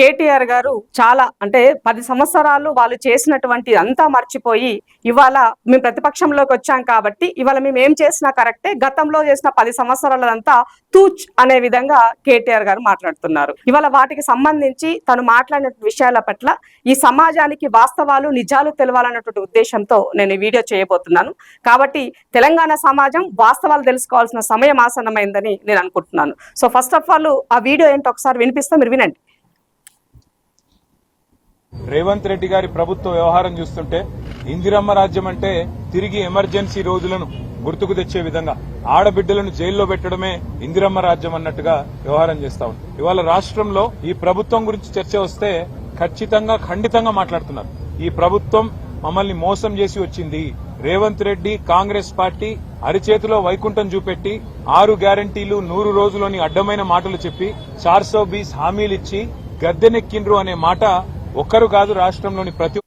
కేటీఆర్ గారు చాలా అంటే పది సంవత్సరాలు వాళ్ళు చేసినటువంటి అంతా మర్చిపోయి ఇవాళ మేము ప్రతిపక్షంలోకి వచ్చాం కాబట్టి ఇవాళ మేము ఏం చేసినా కరెక్టే. గతంలో చేసిన పది సంవత్సరాలంతా తూచ్ అనే విధంగా కేటీఆర్ గారు మాట్లాడుతున్నారు. ఇవాళ వాటికి సంబంధించి తను మాట్లాడిన విషయాల పట్ల ఈ సమాజానికి వాస్తవాలు నిజాలు తెలవాలన్నటువంటి ఉద్దేశంతో నేను ఈ వీడియో చేయబోతున్నాను. కాబట్టి తెలంగాణ సమాజం వాస్తవాలు తెలుసుకోవాల్సిన సమయం ఆసన్నమైందని నేను అనుకుంటున్నాను. సో ఫస్ట్ ఆఫ్ ఆల్ ఆ వీడియో ఏంటో ఒకసారి వినిపిస్తే మీరు వినండి. రేవంత్ రెడ్డి గారి ప్రభుత్వ వ్యవహారం చూస్తుంటే ఇందిరమ్మ రాజ్యం అంటే తిరిగి ఎమర్జెన్సీ రోజులను గుర్తుకు తెచ్చే విధంగా ఆడబిడ్డలను జైల్లో పెట్టడమే ఇందిరమ్మ రాజ్యం అన్నట్టుగా వ్యవహారం చేస్తా ఉంది. ఇవాళ రాష్ట్రంలో ఈ ప్రభుత్వం గురించి చర్చ వస్తే ఖచ్చితంగా ఖండితంగా మాట్లాడుతున్నారు. ఈ ప్రభుత్వం మమ్మల్ని మోసం చేసి వచ్చింది. రేవంత్ రెడ్డి కాంగ్రెస్ పార్టీ అరిచేతిలో వైకుంఠం చూపెట్టి ఆరు గ్యారంటీలు నూరు రోజులోని అడ్డమైన మాటలు చెప్పి చార్సో బీస్ హామీలిచ్చి గద్దెనెక్కిండ్రు అనే మాట ఒక్కరు కాదు రాష్ట్రంలోని ప్రతి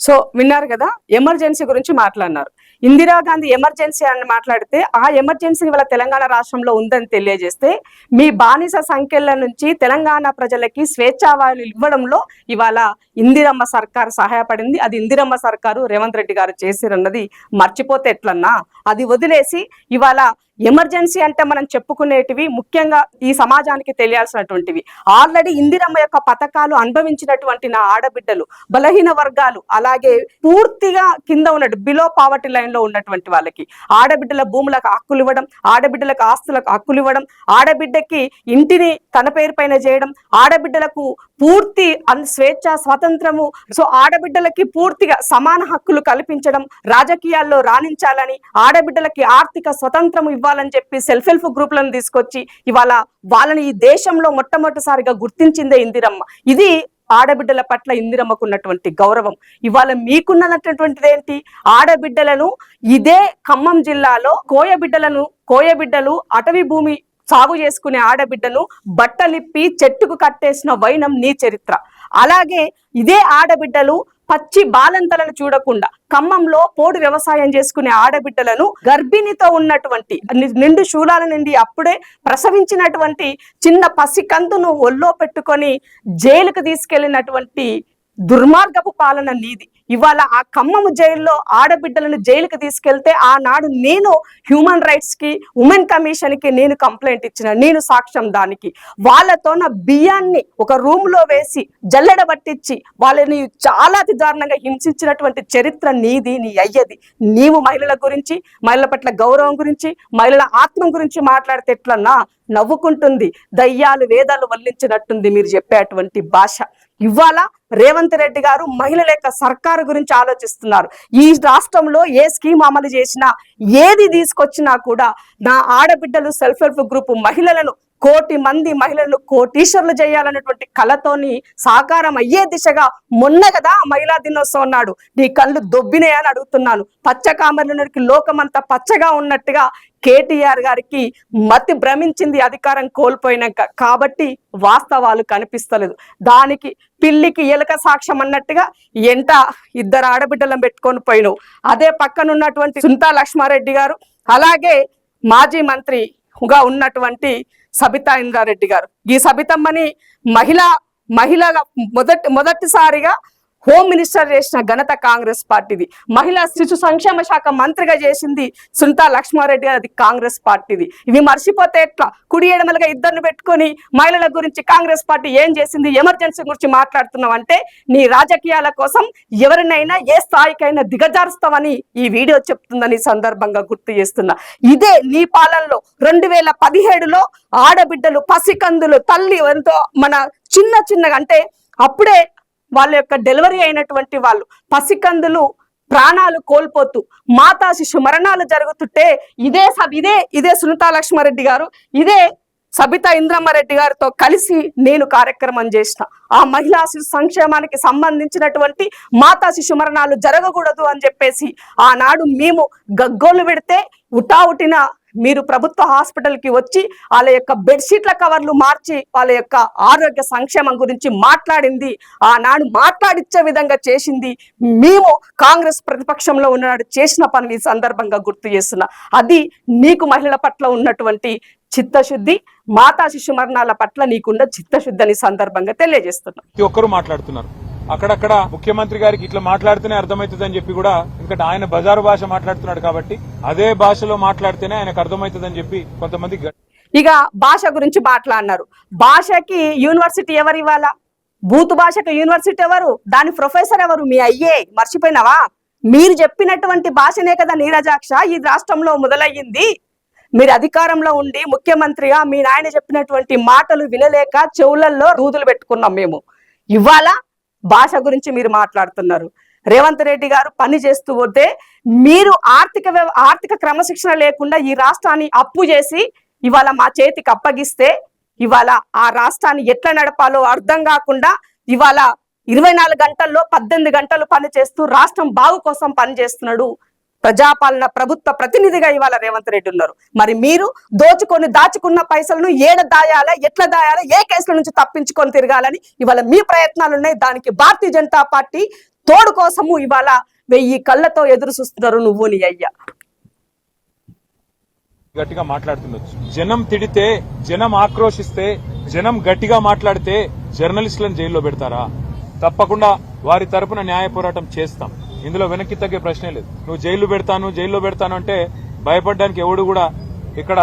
సో విన్నారు కదా ఎమర్జెన్సీ గురించి మాట్లాడినారు. ఇందిరాగాంధీ ఎమర్జెన్సీ అని మాట్లాడితే ఆ ఎమర్జెన్సీ ఇవాళ తెలంగాణ రాష్ట్రంలో ఉందని తెలియజేస్తే మీ బానిస సంఖ్యల నుంచి తెలంగాణ ప్రజలకి స్వేచ్ఛావాయులు ఇవ్వడంలో ఇవాళ ఇందిరమ్మ సర్కారు సహాయపడింది. అది ఇందిరమ్మ సర్కారు రేవంత్ రెడ్డి గారు చేసిరన్నది మర్చిపోతే ఎట్లన్నా? అది వదిలేసి ఇవాళ ఎమర్జెన్సీ అంటే మనం చెప్పుకునేటివి ముఖ్యంగా ఈ సమాజానికి తెలియాల్సినటువంటివి. ఆల్రెడీ ఇందిరమ్మ యొక్క పథకాలు అనుభవించినటువంటి నా ఆడబిడ్డలు బలహీన వర్గాలు అలాగే పూర్తిగా కింద ఉన్నట్టు బిలో పావర్టీ లైన్లో ఉన్నటువంటి వాళ్ళకి ఆడబిడ్డల భూములకు హక్కులు ఇవ్వడం ఆడబిడ్డలకు ఆస్తులకు హక్కులు ఇవ్వడం ఆడబిడ్డకి ఇంటిని తన పేరు పైన చేయడం ఆడబిడ్డలకు పూర్తి అన్- స్వేచ్ఛ స్వాతంత్రము. సో ఆడబిడ్డలకి పూర్తిగా సమాన హక్కులు కల్పించడం రాజకీయాల్లో రాణించాలని ఆడబిడ్డలకి ఆర్థిక స్వతంత్రం ఇవ్వాలని చెప్పి సెల్ఫ్ హెల్ప్ గ్రూపులను తీసుకొచ్చి ఇవాళ వాళ్ళని ఈ దేశంలో మొట్టమొదటిసారిగా గుర్తించిందే ఇందిరమ్మ. ఇది ఆడబిడ్డల పట్ల ఇందిరమ్మకున్నటువంటి గౌరవం. ఇవాళ మీకున్నటువంటిది ఏంటి ఆడబిడ్డలను ఇదే ఖమ్మం జిల్లాలో కోయబిడ్డలను కోయబిడ్డలు అటవీ భూమి సాగు చేసుకునే ఆడబిడ్డను బట్టలిప్పి చెట్టుకు కట్టేసిన వైనం నీ చరిత్ర. అలాగే ఇదే ఆడబిడ్డలు పచ్చి బాలంతలను చూడకుండా ఖమ్మంలో పోడు వ్యవసాయం చేసుకునే ఆడబిడ్డలను గర్భిణితో ఉన్నటువంటి నిండు శూలాల నుండి అప్పుడే ప్రసవించినటువంటి చిన్న పసికందును ఒల్లో పెట్టుకొని జైలుకు తీసుకెళ్ళినటువంటి దుర్మార్గపు పాలన నీది. ఇవాళ ఆ ఖమ్మము జైల్లో ఆడబిడ్డలను జైలుకి తీసుకెళ్తే ఆనాడు నేను హ్యూమన్ రైట్స్కి ఉమెన్ కమిషన్కి నేను కంప్లైంట్ ఇచ్చిన నేను సాక్ష్యం దానికి. వాళ్ళతో నా బియ్యాన్ని ఒక రూమ్లో వేసి జల్లెడ పట్టించి వాళ్ళని చాలా దారుణంగా హింసించినటువంటి చరిత్ర నీది నీ అయ్యది. నీవు మహిళల గురించి మహిళల పట్ల గౌరవం గురించి మహిళల ఆత్మ గురించి మాట్లాడితే ఎట్లన్నా నవ్వుకుంటుంది. దయ్యాలు వేదాలు వల్లించినట్టుంది మీరు చెప్పేటువంటి భాష. ఇవాళ రేవంత్ రెడ్డి గారు మహిళల యొక్క సర్కారు గురించి ఆలోచిస్తున్నారు. ఈ రాష్ట్రంలో ఏ స్కీమ్ అమలు చేసినా ఏది తీసుకొచ్చినా కూడా నా ఆడబిడ్డలు సెల్ఫ్ హెల్ప్ గ్రూప్ మహిళలను కోటి మంది మహిళలను కోటీశ్వర్లు చేయాలన్నటువంటి కళతోని సాకారం అయ్యే దిశగా మొన్న కదా మహిళా దినోత్సవం నాడు నీ కళ్ళు దొబ్బినాయని అని అడుగుతున్నాను. పచ్చకామర్లకి లోకమంతా పచ్చగా ఉన్నట్టుగా కేటీఆర్ గారికి మతి భ్రమించింది అధికారం కోల్పోయినాక కాబట్టి వాస్తవాలు కనిపిస్తలేదు. దానికి పిల్లికి ఎలక సాక్ష్యం అన్నట్టుగా ఎంట ఇద్దరు ఆడబిడ్డలను పెట్టుకొని పోయినావు. అదే పక్కన ఉన్నటువంటి సుంతా లక్ష్మారెడ్డి గారు అలాగే మాజీ మంత్రిగా ఉన్నటువంటి సబితా ఇంద్రారెడ్డి గారు. ఈ సబితమ్మని మహిళ మహిళగా మొదటి మొదటిసారిగా హోమ్ మినిస్టర్ చేసిన ఘనత కాంగ్రెస్ పార్టీది. మహిళా శిశు సంక్షేమ శాఖ మంత్రిగా చేసింది సునీతా లక్ష్మారెడ్డి అది కాంగ్రెస్ పార్టీది. ఇవి మర్చిపోతే ఎట్లా? కుడి ఎడమలుగా ఇద్దరిని పెట్టుకొని మహిళల గురించి కాంగ్రెస్ పార్టీ ఏం చేసింది? ఎమర్జెన్సీ గురించి మాట్లాడుతున్నావు అంటే నీ రాజకీయాల కోసం ఎవరినైనా ఏ స్థాయికైనా దిగజారుస్తామని ఈ వీడియో చెప్తుందని సందర్భంగా గుర్తు చేస్తున్నా. ఇదే నీ పాలనలో రెండు వేల పదిహేడులో ఆడబిడ్డలు పసికందులు తల్లి ఎంతో మన చిన్న చిన్నగా అంటే అప్పుడే వాళ్ళ యొక్క డెలివరీ అయినటువంటి వాళ్ళు పసికందులు ప్రాణాలు కోల్పోతూ మాతా శిశు మరణాలు జరుగుతుంటే ఇదే సబ్ ఇదే ఇదే సునీతా లక్ష్మారెడ్డి గారు ఇదే సబితా ఇంద్రమ్మారెడ్డి గారితో కలిసి నేను కార్యక్రమం చేసిన. ఆ మహిళా శిశు సంక్షేమానికి సంబంధించినటువంటి మాతా శిశు మరణాలు జరగకూడదు అని చెప్పేసి ఆనాడు మేము గగ్గోలు పెడితే ఉటావుటిన మీరు ప్రభుత్వ హాస్పిటల్కి వచ్చి వాళ్ళ యొక్క బెడ్షీట్ల కవర్లు మార్చి వాళ్ళ యొక్క ఆరోగ్య సంక్షేమం గురించి మాట్లాడింది. ఆనాడు మాట్లాడిచ్చే విధంగా చేసింది. మేము కాంగ్రెస్ ప్రతిపక్షంలో ఉన్ననాడు చేసిన పని ఈ సందర్భంగా గుర్తు చేస్తున్నా. అది నీకు మహిళల పట్ల ఉన్నటువంటి చిత్తశుద్ధి మాతా శిశు మరణాల పట్ల నీకున్న చిత్తశుద్ధి అని సందర్భంగా తెలియజేస్తున్నాం. ప్రతి మాట్లాడుతున్నారు. అక్కడక్కడ ముఖ్యమంత్రి గారికి ఇట్లా మాట్లాడితేనే అర్థమవుతుందని చెప్పి కూడా ఇంకా ఆయన బజారు భాష మాట్లాడుతున్నాడు కాబట్టి అదే భాషలో మాట్లాడితేనే ఆయనకు అర్థమవుతుందని చెప్పి కొంతమంది ఇక భాష గురించి మాట్లాడినారు. భాషకి యూనివర్సిటీ ఎవరు ఇవ్వాలా? బూత్ భాషకు యూనివర్సిటీ ఎవరు? దాని ప్రొఫెసర్ ఎవరు? మీ అయ్యే. మర్చిపోయినావా? మీరు చెప్పినటువంటి భాషనే కదా నీరజాక్ష. ఈ రాష్ట్రంలో మొదలయ్యింది. మీరు అధికారంలో ఉండి ముఖ్యమంత్రిగా మీ నాయన చెప్పినటువంటి మాటలు వినలేక చెవులల్లో రూదులు పెట్టుకున్నాం మేము. ఇవ్వాలా? భాష గురించి మీరు మాట్లాడుతున్నారు. రేవంత్ రెడ్డి గారు పని చేస్తూ పోతే మీరు ఆర్థిక వ్యవ- ఆర్థిక క్రమశిక్షణ లేకుండా ఈ రాష్ట్రాన్ని అప్పు చేసి ఇవాళ మా చేతికి అప్పగిస్తే ఇవాళ ఆ రాష్ట్రాన్ని ఎట్లా నడపాలో అర్థం కాకుండా ఇవాళ ఇరవై నాలుగు గంటల్లో పద్దెనిమిది గంటలు పని చేస్తూ రాష్ట్రం బాగు కోసం పని చేస్తున్నాడు. ప్రజాపాలన ప్రభుత్వ ప్రతినిధిగా ఇవాళ రేవంత్ రెడ్డి ఉన్నారు. మరి మీరు దోచుకొని దాచుకున్న పైసలను ఏడ దాయాలా ఎట్లా దాయాలా ఏ కేసుల నుంచి తప్పించుకొని తిరగాలని ఇవాళ మీ ప్రయత్నాలు ఉన్నాయి. దానికి భారతీయ జనతా పార్టీ తోడు కోసము ఇవాళ వెయ్యి కళ్ళతో ఎదురు చూస్తున్నారు నువ్వు నీ అయ్యా. గట్టిగా మాట్లాడుతుండొచ్చు. జనం తిడితే జనం ఆక్రోషిస్తే జనం గట్టిగా మాట్లాడితే జర్నలిస్టులను జైల్లో పెడతారా? తప్పకుండా వారి తరపున న్యాయ పోరాటం చేస్తాం. ఇందులో వెనక్కి తగ్గే ప్రశ్నే లేదు. నువ్వు జైలు పెడతాను జైల్లో పెడతాను అంటే భయపడడానికి ఎవడు కూడా ఇక్కడ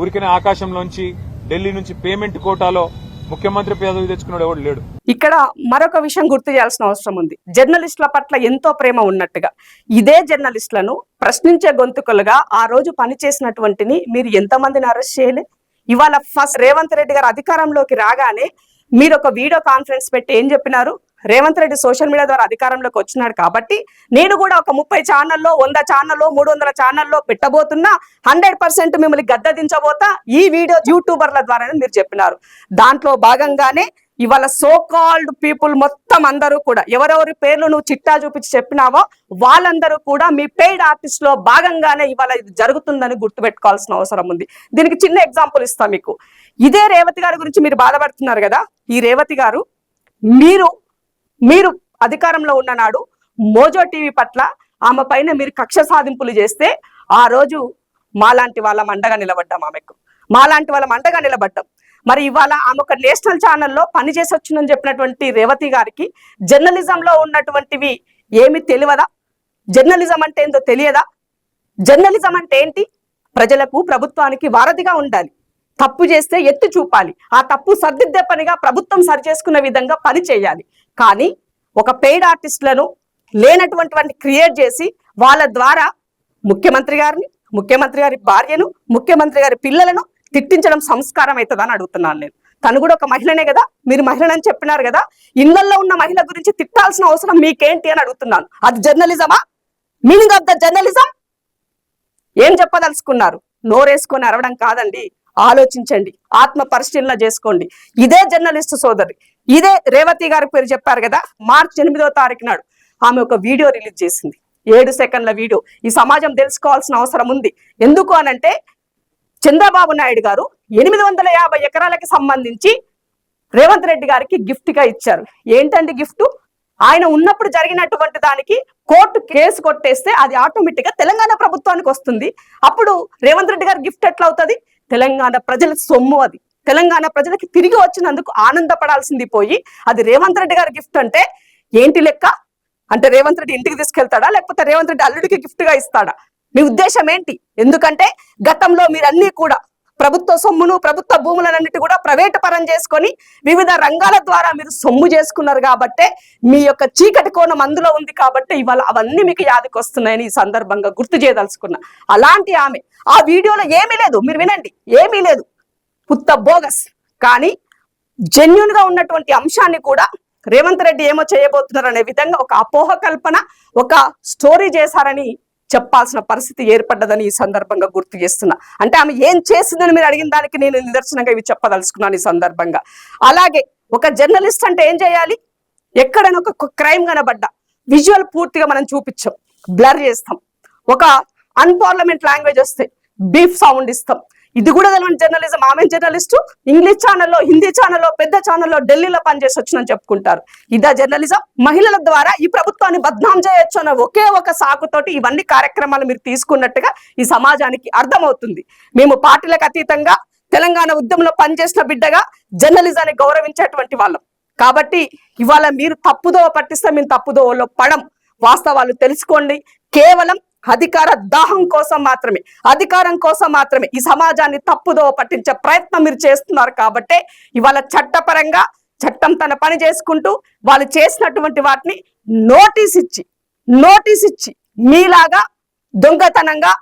ఊరికనే ఆకాశంలోంచి ఢిల్లీ నుంచి పేమెంట్ కోటాలో ముఖ్యమంత్రి పదవి తెచ్చుకున్నాడు ఎవడు లేడు. ఇక్కడ మరొక విషయం గుర్తు చేయాల్సిన అవసరం ఉంది. జర్నలిస్టుల పట్ల ఎంతో ప్రేమ ఉన్నట్టుగా ఇదే జర్నలిస్టులను ప్రశ్నించే గొంతుకలుగా ఆ రోజు పనిచేసినటువంటిని మీరు ఎంతమందిని అరెస్ట్ చేయలే? ఇవాళ ఫస్ట్ రేవంత్ రెడ్డి గారు అధికారంలోకి రాగానే మీరు ఒక వీడియో కాన్ఫరెన్స్ పెట్టి ఏం చెప్పినారు? రేవంత్ రెడ్డి సోషల్ మీడియా ద్వారా అధికారంలోకి వచ్చినాడు కాబట్టి నేను కూడా ఒక ముప్పై ఛానల్లో వంద ఛానల్లో మూడు వందల ఛానల్లో పెట్టబోతున్నా. హండ్రెడ్ పర్సెంట్ మిమ్మల్ని గద్దదించబోతా ఈ వీడియో యూట్యూబర్ల ద్వారానే మీరు చెప్పినారు. దాంట్లో భాగంగానే ఇవాళ సో కాల్డ్ పీపుల్ మొత్తం అందరూ కూడా ఎవరెవరి పేర్లు నువ్వు చిట్టా చూపించి చెప్పినావో వాళ్ళందరూ కూడా మీ పెయిడ్ ఆర్టిస్ట్లో భాగంగానే ఇవాళ ఇది జరుగుతుందని గుర్తుపెట్టుకోవాల్సిన అవసరం ఉంది. దీనికి చిన్న ఎగ్జాంపుల్ ఇస్తా మీకు. ఇదే రేవతి గారి గురించి మీరు బాధపడుతున్నారు కదా? ఈ రేవతి గారు మీరు మీరు అధికారంలో ఉన్న నాడు మోజో టీవీ పట్ల ఆమె పైన మీరు కక్ష సాధింపులు చేస్తే ఆ రోజు మాలాంటి వాళ్ళ మండగా నిలబడ్డాం ఆమెకు. మాలాంటి వాళ్ళ మండగా నిలబడ్డాం. మరి ఇవాళ ఆమె ఒక నేషనల్ ఛానల్లో పనిచేసి వచ్చిందని చెప్పినటువంటి రేవతి గారికి జర్నలిజంలో ఉన్నటువంటివి ఏమి తెలియదా? జర్నలిజం అంటే ఏందో తెలియదా? జర్నలిజం అంటే ఏంటి? ప్రజలకు ప్రభుత్వానికి వారధిగా ఉండాలి. తప్పు చేస్తే ఎత్తి చూపాలి. ఆ తప్పు సర్దిద్దే పనిగా ప్రభుత్వం సరిచేసుకునే విధంగా పని చేయాలి. కానీ ఒక పెయిడ్ ఆర్టిస్టులను లేనటువంటి క్రియేట్ చేసి వాళ్ళ ద్వారా ముఖ్యమంత్రి గారిని ముఖ్యమంత్రి గారి భార్యను ముఖ్యమంత్రి గారి పిల్లలను తిట్టించడం సంస్కారం అవుతుందని అడుగుతున్నాను నేను. తను కూడా ఒక మహిళనే కదా? మీరు మహిళనని చెప్పినారు కదా? ఇళ్ళలో ఉన్న మహిళ గురించి తిట్టాల్సిన అవసరం మీకేంటి అని అడుగుతున్నాను. అది జర్నలిజమా మీనింగ్ ఆఫ్ ద జర్నలిజం ఏం చెప్పదలుచుకున్నారు? నోరేసుకొని అరవడం కాదండి. ఆలోచించండి. ఆత్మ పరిశీలన చేసుకోండి. ఇదే జర్నలిస్ట్ సోదరి. ఇదే రేవతి గారి పేరు చెప్పారు కదా మార్చి ఎనిమిదో తారీఖు నాడు ఆమె ఒక వీడియో రిలీజ్ చేసింది. ఏడు సెకండ్ల వీడియో. ఈ సమాజం తెలుసుకోవాల్సిన అవసరం ఉంది. ఎందుకు అనంటే చంద్రబాబు నాయుడు గారు ఎనిమిది వందల యాభై ఎకరాలకి సంబంధించి రేవంత్ రెడ్డి గారికి గిఫ్ట్గా ఇచ్చారు. ఏంటండి గిఫ్ట్ ఆయన ఉన్నప్పుడు జరిగినటువంటి దానికి కోర్టు కేసు కొట్టేస్తే అది ఆటోమేటిక్గా తెలంగాణ ప్రభుత్వానికి వస్తుంది. అప్పుడు రేవంత్ రెడ్డి గారు గిఫ్ట్ ఎట్లా అవుతుంది తెలంగాణ ప్రజల సొమ్ము అది. తెలంగాణ ప్రజలకి తిరిగి వచ్చినందుకు ఆనందపడాల్సింది పోయి అది రేవంత్ రెడ్డి గారి గిఫ్ట్ అంటే ఏంటి లెక్క? అంటే రేవంత్ రెడ్డి ఇంటికి తీసుకెళ్తాడా? లేకపోతే రేవంత్ రెడ్డి అల్లుడికి గిఫ్ట్గా ఇస్తాడా? మీ ఉద్దేశం ఏంటి? ఎందుకంటే గతంలో మీరు అన్ని కూడా ప్రభుత్వ సొమ్మును ప్రభుత్వ భూములన్నిటి కూడా ప్రైవేటు పరం చేసుకొని వివిధ రంగాల ద్వారా మీరు సొమ్ము చేసుకున్నారు కాబట్టే మీ యొక్క చీకటి కోణం అందులో ఉంది కాబట్టి ఇవాళ అవన్నీ మీకు యాదికి వస్తున్నాయని ఈ సందర్భంగా గుర్తు చేయదలుచుకున్నా. అలాంటి ఆమె. ఆ వీడియోలో ఏమీ లేదు. మీరు వినండి. ఏమీ లేదు. పుత్త బోగస్. కానీ జెన్యున్గా ఉన్నటువంటి అంశాన్ని కూడా రేవంత్ రెడ్డి ఏమో చేయబోతున్నారు అనే విధంగా ఒక అపోహ కల్పన ఒక స్టోరీ చేశారని చెప్పాల్సిన పరిస్థితి ఏర్పడ్డదని ఈ సందర్భంగా గుర్తు చేస్తున్నా. అంటే ఆమె ఏం చేసిందని మీరు అడిగిన దానికి నేను నిదర్శనంగా ఇవి చెప్పదలుచుకున్నాను ఈ సందర్భంగా. అలాగే ఒక జర్నలిస్ట్ అంటే ఏం చేయాలి? ఎక్కడైనా ఒక క్రైమ్ కనబడ్డా. విజువల్ పూర్తిగా మనం చూపించాం. బ్లర్ చేస్తాం. ఒక అన్పార్లమెంట్ లాంగ్వేజ్ వస్తే బీఫ్ సౌండ్ ఇస్తాం. ఇది కూడా తెలియని జర్నలిజం ఆమె జర్నలిస్టు ఇంగ్లీష్ ఛానల్లో హిందీ ఛానల్లో పెద్ద ఛానల్లో ఢిల్లీలో పనిచేసి వచ్చినని చెప్పుకుంటారు. ఇదా జర్నలిజం మహిళల ద్వారా ఈ ప్రభుత్వాన్ని బద్నాం చేయొచ్చు అన్న ఒకే ఒక సాకుతోటి ఇవన్నీ కార్యక్రమాలు మీరు తీసుకున్నట్టుగా ఈ సమాజానికి అర్థమవుతుంది. మేము పార్టీలకు అతీతంగా తెలంగాణ ఉద్యమంలో పనిచేసిన బిడ్డగా జర్నలిజాన్ని గౌరవించేటువంటి వాళ్ళం. కాబట్టి ఇవాళ మీరు తప్పుదోవ పట్టిస్తే మేము తప్పుదోవలో పడం. వాస్తవాలు తెలుసుకోండి. కేవలం అధికార దాహం కోసం మాత్రమే అధికారం కోసం మాత్రమే ఈ సమాజాన్ని తప్పుదో పట్టించే ప్రయత్నం మీరు చేస్తున్నారు కాబట్టే ఇవాళ చట్టపరంగా చట్టం తన పని చేసుకుంటూ వాళ్ళు చేసినటువంటి వాటిని నోటీస్ ఇచ్చి నోటీస్ ఇచ్చి మీలాగా దొంగతనంగా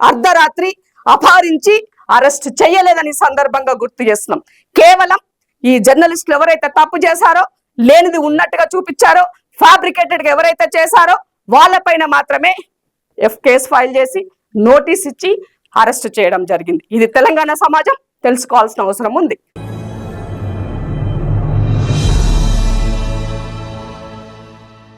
అర్ధరాత్రి అపహరించి అరెస్ట్ చేయలేదని సందర్భంగా గుర్తు చేస్తున్నాం. కేవలం ఈ జర్నలిస్టులు ఎవరైతే తప్పు చేశారో లేనిది ఉన్నట్టుగా చూపించారో ఫ్యాబ్రికేటెడ్గా ఎవరైతే చేశారో వాళ్ళపైన మాత్రమే ఎఫ్ కేసు ఫైల్ చేసి నోటీస్ ఇచ్చి అరెస్ట్ చేయడం జరిగింది. ఇది తెలంగాణ సమాజం తెలుసుకోవాల్సిన అవసరం ఉంది.